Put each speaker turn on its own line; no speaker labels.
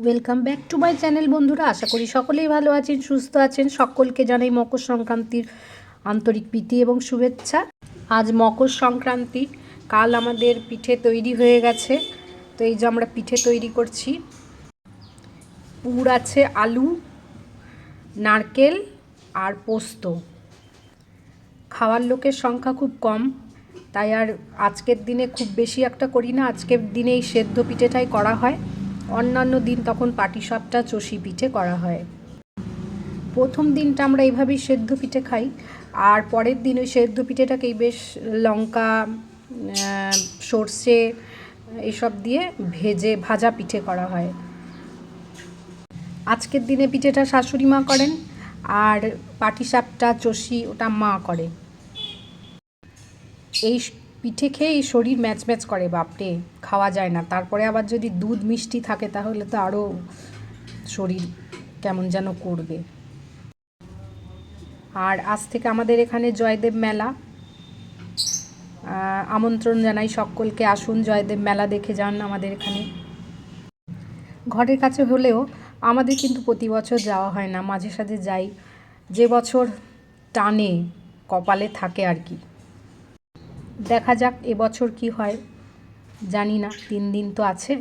Welcome back to my channel বন্ধুরা। আশা করি সকলেই ভালো আছেন, সুস্থ আছেন। সকলকে জানাই মকর সংক্রান্তির আন্তরিক প্রীতি এবং শুভেচ্ছা। আজ মকর সংক্রান্তি, কাল আমাদের পিঠে তৈরি হয়ে গেছে। তো এই যে আমরা পিঠে তৈরি করছি। পুর আছে আলু, নারকেল আর পোস্ত। খাওয়ার লোকের সংখ্যা খুব কম, তাই আর আজকের দিনে খুব বেশি একটা করি না। আজকের দিনে এই সেদ্ধ পিঠেটাই করা হয়। অন্যান্য দিন তখন পাটিসাপটা, চষি পিঠে করা হয়। প্রথম দিনটা আমরা এইভাবেই সেদ্ধ পিঠে খাই, আর পরের দিন ওই সেদ্ধ পিঠেটাকেই বেশ লঙ্কা সর্ষে এসব দিয়ে ভেজে, ভাজা পিঠে করা হয়। আজকের দিনে পিঠেটা শাশুড়ি মা করেন, আর পাটিসাপটা, চষি ওটা মা করে। এই পিঠে খেয়েই শরীর ম্যাচ ম্যাচ করে, বাপরে, খাওয়া যায় না। তারপরে আবার যদি দুধ মিষ্টি থাকে তাহলে তো আরও শরীর কেমন যেন করবে। আর আজ থেকে আমাদের এখানে জয়দেব মেলা। আমন্ত্রণ জানাই সকলকে। আসুন জয়দেব মেলা দেখে যান আমাদের এখানে। ঘরের কাছে হলেও আমাদের কিন্তু প্রতি বছর যাওয়া হয় না, মাঝে সাঝে যাই। যে বছর টানে, কপালে থাকে আর কি। দেখা যাক এবছর কি হয়। জানি না তিন দিন তো আছে।